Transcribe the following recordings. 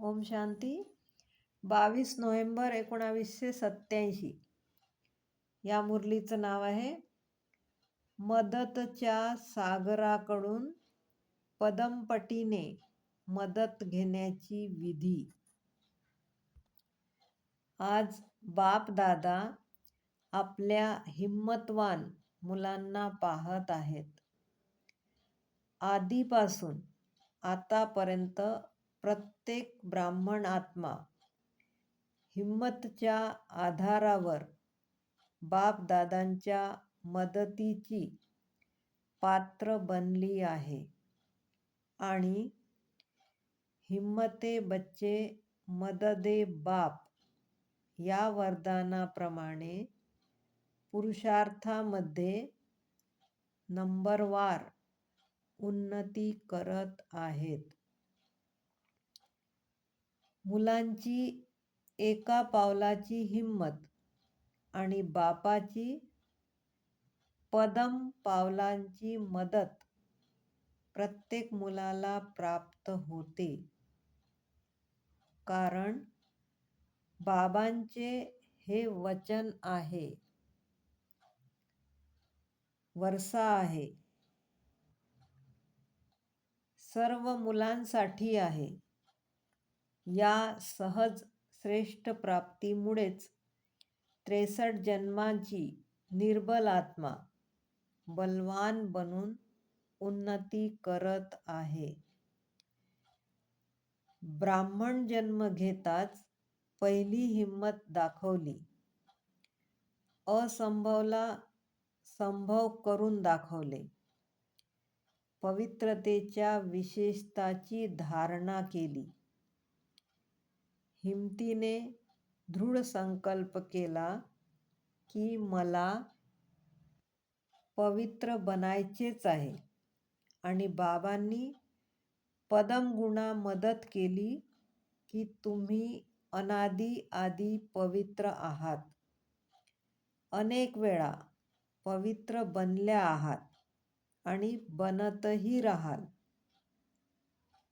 ओम शांती. बावीस नोव्हेंबर एकोणावीसशे सत्याऐंशी या मुरलीचं नाव आहे मदतच्या सागराकडून पदमपटीने मदत घेण्याची विधी. आज बापदादा आपल्या हिम्मतवान मुलांना पाहत आहेत. आधीपासून आतापर्यंत प्रत्येक ब्राह्मण आत्मा हिम्मतच्या आधारावर बापदादांच्या मदतीची पात्र बनली आहे. आणि हिम्मते बच्चे मददे बाप या वरदानाप्रमाणे पुरुषार्थामध्ये नंबरवार उन्नती करत आहेत. मुलांची एका पावलाची हिम्मत आणि बापाची पदम पावलांची मदत प्रत्येक मुलाला प्राप्त होते. कारण बाबांचे हे वचन आहे. वर्षा आहे. सर्व मुलांसाठी आहे. या सहज श्रेष्ठ प्राप्तीमुळेच त्रेसष्ट जन्मांची निर्बल आत्मा बलवान बनून उन्नती करत आहे. ब्राह्मण जन्म घेताच पहिली हिंमत दाखवली. असंभवला संभव करून दाखवले. पवित्रतेच्या विशेषताची धारणा केली. हिमतीने दृढ संकल्प केला की मला पवित्र बनायचेच आहे. आणि बाबांनी पदमगुणा मदत केली की तुम्ही अनादी आदी पवित्र आहात. अनेक वेळा पवित्र बनल्या आहात आणि बनतही राहाल.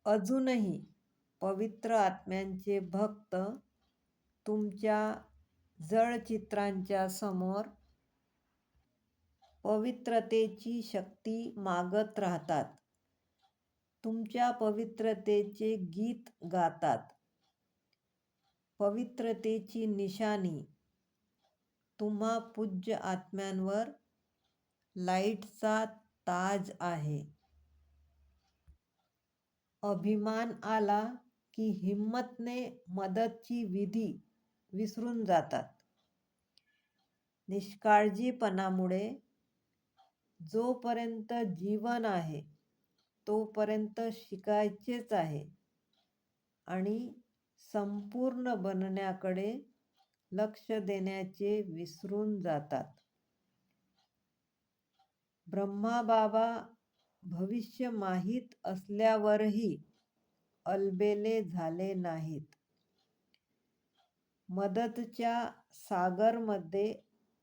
अजूनही पवित्र आत्म्यांचे भक्त तुमच्या जळचित्रांच्या समोर पवित्रतेची शक्ती मागत राहतात. तुमच्या पवित्रतेचे गीत गातात. पवित्रतेची निशाणी. तुम्हा पूज्य आत्म्यांवर लाईटचा ताज आहे. अभिमान आला की हिम्मतने मदतची विधी विसरून जातात. निष्काळजीपणामुळे जोपर्यंत जीवन आहे तोपर्यंत शिकायचेच आहे आणि संपूर्ण बनण्याकडे लक्ष देण्याचे विसरून जातात. ब्रह्माबाबा भविष्य माहीत असल्यावरही अलबेले झाले नाहीत. मदतच्या सागरमध्ये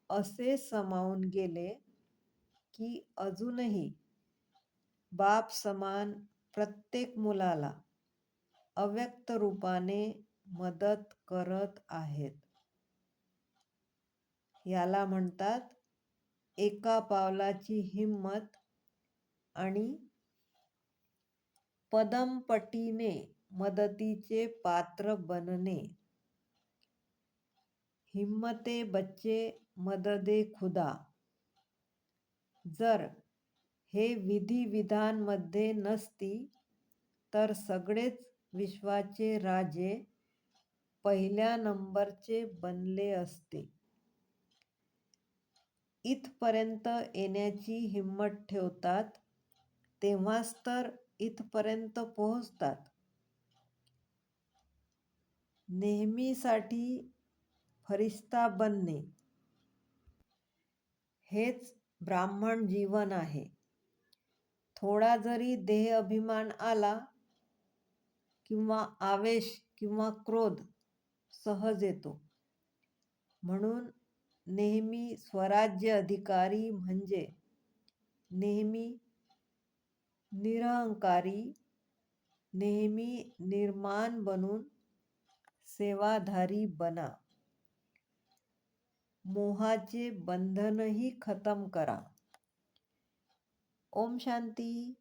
असे समावून गेले की अजूनही बाप समान प्रत्येक मुलाला अव्यक्त रूपाने मदत करत आहेत. याला म्हणतात एका पावलाची हिम्मत आणि पदमपटीने मदतीचे पात्र बनणे. हिम्मते बच्चे मददे खुदा. जर हे विधिविधानमध्ये नसती तर सगळेच विश्वाचे राजे पहिल्या नंबरचे बनले असते. इथपर्यंत येण्याची हिंमत ठेवतात तेव्हाच तर इथपर्यंत पोहोचतात. नेहमीसाठी फरिश्ता बनणे. हेच ब्राह्मण जीवन आहे. थोडा जरी देह अभिमान आला किंवा आवेश किंवा क्रोध सहज येतो. म्हणून नेहमी स्वराज्य अधिकारी म्हणजे नेहमी निरहंकारी नेहमी निर्माण बनून सेवाधारी बना. मोहाचे बंधनही खतम करा. ओम शांती.